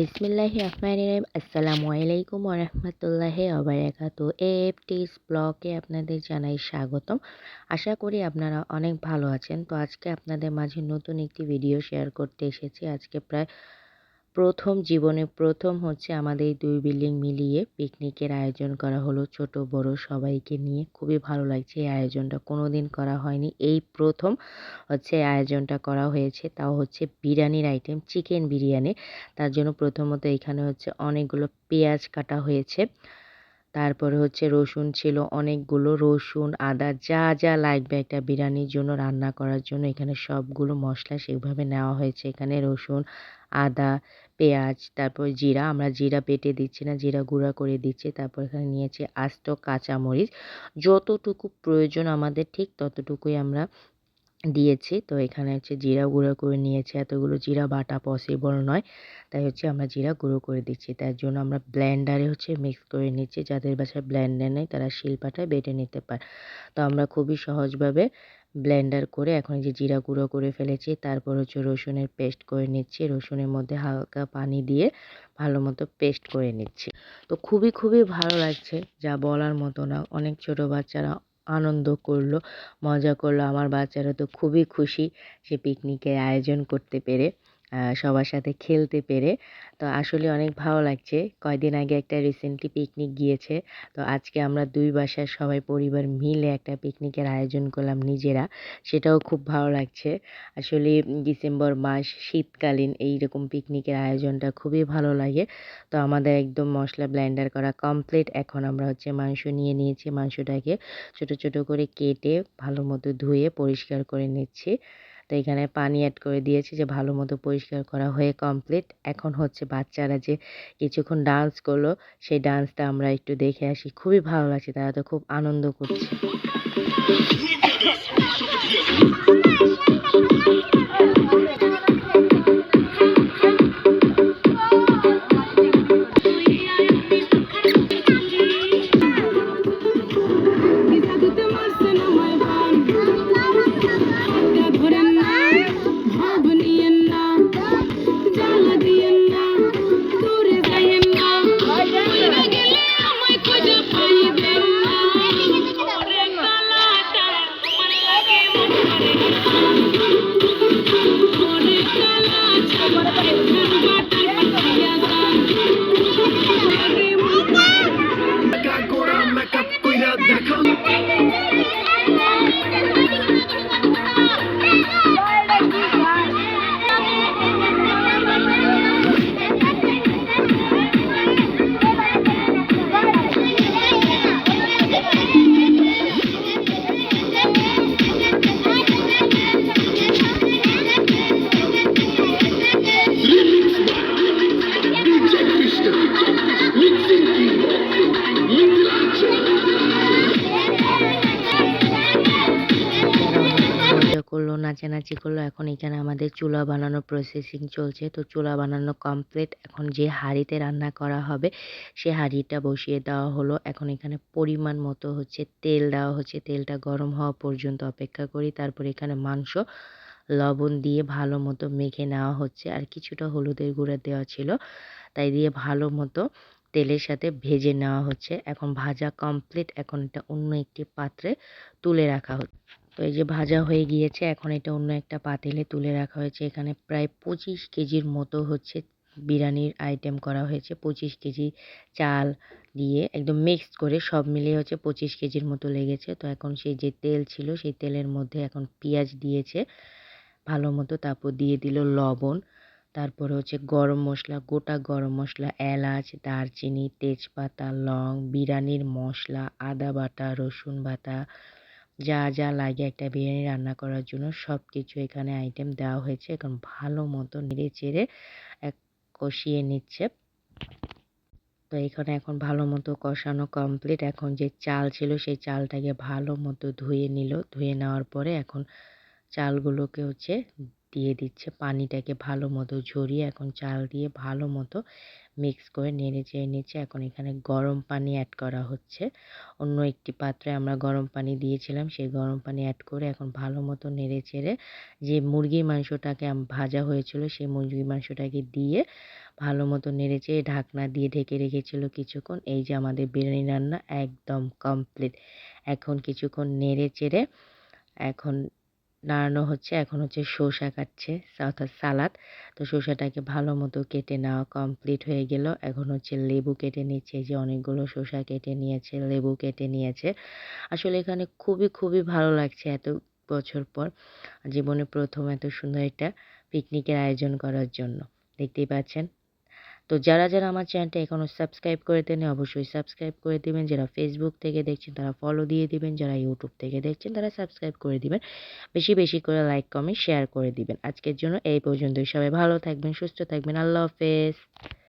বিসমিল্লাহি রহমানির রহিম। আসসালামু আলাইকুম ওরহমতুল্লাহি ওবারাকাতু এফটিস ব্লগে আপনাদের জানাই স্বাগতম। আশা করি আপনারা অনেক ভালো আছেন। তো আজকে আপনাদের মাঝে নতুন একটি ভিডিও শেয়ার করতে এসেছি। আজকে প্রায় প্রথম জীবনে প্রথম হচ্ছে আমাদের দুই বিল্ডিং মিলিয়ে পিকনিকের আয়োজন করা হলো ছোট, বড় সবাইকে নিয়ে। খুবই ভালো লাগছে এই আয়োজনটা। কোনো দিন করা হয়নি। এই প্রথম হচ্ছে আয়োজনটা করা হয়েছে। তাও হচ্ছে বিরিয়ানির আইটেম চিকেন বিরিয়ানি। তার জন্য প্রথমত এখানে হচ্ছে অনেকগুলো পেঁয়াজ কাটা হয়েছে। তারপরে হচ্ছে রসুন ছিল, অনেকগুলো রসুন, আদা, যা যা লাগবে একটা বিরিয়ানির জন্য রান্না করার জন্য। এখানে সবগুলো মশলা সেভাবে নেওয়া হয়েছে। এখানে রসুন, আদা, পেঁয়াজ, তারপর জিরা। আমরা জিরা বেটে দিচ্ছি না, জিরা গুঁড়া করে দিচ্ছি। তারপর এখানে নিয়েছি আস্ত কাঁচামরিচ। যতটুকু প্রয়োজন আমাদের ঠিক ততটুকুই আমরা দিয়েছি। তো এখানে হচ্ছে জিরা গুঁড়ো করে নিয়েছি। এতগুলো জিরা বাটা পসিবল নয়। তাই হচ্ছে আমরা জিরা গুঁড়ো করে দিচ্ছি। তার জন্য আমরা ব্লেন্ডারে হচ্ছে মিক্স করে নিচ্ছি। যাদের বাসায় ব্লেন্ডার নেই, তারা শিলপাটায় বেটে নিতে পারে। তো আমরা খুবই সহজভাবে ব্লেন্ডার করে এখন যে জিরা গুঁড়ো করে ফেলেছি, তারপর হচ্ছে রসুনের পেস্ট করে নিচ্ছি। রসুনের মধ্যে হালকা পানি দিয়ে ভালো মতো পেস্ট করে নিচ্ছি। তো খুবই খুবই ভালো লাগছে, যা বলার মতো না। অনেক ছোট বাচ্চারা আনন্দ করল মজা করল। আমার বাচ্চারা তো খুবই খুশি সে পিকনিকের আয়োজন করতে পেরে। সবার সাথে খেলতে পেরে। তো আসলে অনেক ভালো লাগছে। কয়দিন আগে একটা রিসেন্টলি পিকনিক গিয়েছে। তো আজকে আমরা দুই বাসার সবাই পরিবার মিলে একটা পিকনিকের আয়োজন করলাম নিজেরা। সেটাও খুব ভালো লাগছে। আসলে ডিসেম্বর মাস শীতকালীন এই রকম পিকনিকের আয়োজনটা খুবই ভালো লাগে। তো আমাদের একদম মশলা ব্লেন্ডার করা কমপ্লিট এখন আমরা হচ্ছে মাংস নিয়ে নিয়েছি মাংসটাকে ছোট ছোট করে কেটে ভালো মতো ধুয়ে পরিষ্কার করে নিচ্ছি। তো এখানে পানি অ্যাড করে দিয়েছি যে ভালো মতো পরিষ্কার করা হয়ে কমপ্লিট এখন হচ্ছে বাচ্চারা যে কিছুক্ষণ ডান্স করল, সেই ডান্সটা আমরা একটু দেখে আসি। খুবই ভালো লাগছে, তারা তো খুব আনন্দ করছে। নাচানাচি করল। এখন এখানে আমাদের চুলা বানানো প্রসেসিং চলছে। তো চুলা বানানো কমপ্লিট এখন যে হাঁড়িতে রান্না করা হবে, সে হাঁড়িটা বসিয়ে দেওয়া হলো। এখন এখানে পরিমাণ মতো হচ্ছে তেল দেওয়া হচ্ছে। তেলটা গরম হওয়া পর্যন্ত অপেক্ষা করি। তারপর এখানে মাংস, লবণ দিয়ে ভালো মতো মেখে নেওয়া হচ্ছে। আর কিছুটা হলুদের গুঁড়া দেওয়া ছিল। তাই দিয়ে ভালো মতো তেলের সাথে ভেজে নেওয়া হচ্ছে। এখন ভাজা কমপ্লিট এখন এটা অন্য একটি পাত্রে তুলে রাখা হচ্ছে। তো এই যে ভাজা হয়ে গিয়েছে, এখন এটা অন্য একটা পাতিলে তুলে রাখা হয়েছে। এখানে প্রায় পঁচিশ কেজির মতো হচ্ছে বিরিয়ানির আইটেম করা হয়েছে। পঁচিশ কেজি চাল দিয়ে একদম মিক্স করে সব মিলিয়ে হচ্ছে পঁচিশ কেজির মতো লেগেছে। তো এখন সেই যে তেল ছিল, সেই তেলের মধ্যে এখন পেঁয়াজ দিয়েছে। ভালো মতো তারপর দিয়ে দিল লবণ। তারপরে হচ্ছে গরম মশলা, গোটা গরম মশলা, এলাচ, দারচিনি, তেজপাতা, লং, বিরিয়ানির মশলা, আদা বাটা, রসুন বাটা যা যা লাগে একটা বিরিয়ানি রান্না করার জন্য সব কিছু এখানে আইটেম দেওয়া হয়েছে এখন ভালো মতো নেড়ে চেড়ে এক কষিয়ে নিচ্ছে। তো এখানে এখন ভালো মতো কষানো কমপ্লিট এখন যে চাল ছিল সেই চালটাকে ভালো মতো ধুয়ে নিল। ধুয়ে নেওয়ার পরে এখন চালগুলোকে হচ্ছে দিয়ে দিচ্ছে। পানিটাকে ভালো মতো ঝরিয়ে এখন চাল দিয়ে ভালো মতো মিক্স করে নেড়ে চেড়ে নিচ্ছে। এখন এখানে গরম পানি অ্যাড করা হচ্ছে। অন্য একটি পাত্রে আমরা গরম পানি দিয়েছিলাম, সেই গরম পানি অ্যাড করে এখন ভালো মতো নেড়ে চেড়ে যে মুরগির মাংসটাকে ভাজা হয়েছিল, সেই মুরগির মাংসটাকে দিয়ে ভালো মতো নেড়েচেড়ে ঢাকনা দিয়ে ঢেকে রেখেছিল কিছুক্ষণ। এই যে আমাদের বিরিয়ানি রান্না একদম কমপ্লিট এখন কিছুক্ষণ নেড়ে চেড়ে এখন নাড়ানো হচ্ছে। এখন হচ্ছে শসা কাটছে, অর্থাৎ সালাদ। তো শসাটাকে ভালো মতো কেটে নেওয়া কমপ্লিট হয়ে গেল। এখন হচ্ছে লেবু কেটে নিচ্ছে যে অনেকগুলো শসা কেটে নিয়েছে, লেবু কেটে নিয়েছে। আসলে এখানে খুবই খুবই ভালো লাগছে এত বছর পর জীবনে প্রথম এত সুন্দর একটা পিকনিকের আয়োজন করার জন্য। দেখতেই পাচ্ছেন? তো যারা যারা আমার চ্যানেলটা এখনও সাবস্ক্রাইব করে দেন অবশ্যই সাবস্ক্রাইব করে দিবেন। যারা ফেসবুক থেকে দেখছেন, তারা ফলো দিয়ে দিবেন। যারা ইউটিউব থেকে দেখছেন, তারা সাবস্ক্রাইব করে দিবেন। বেশি বেশি করে লাইক কমেন্ট শেয়ার করে দিবেন। আজকের জন্য এই পর্যন্তই। সবাই ভালো থাকবেন, সুস্থ থাকবেন। আল্লাহ হাফেজ।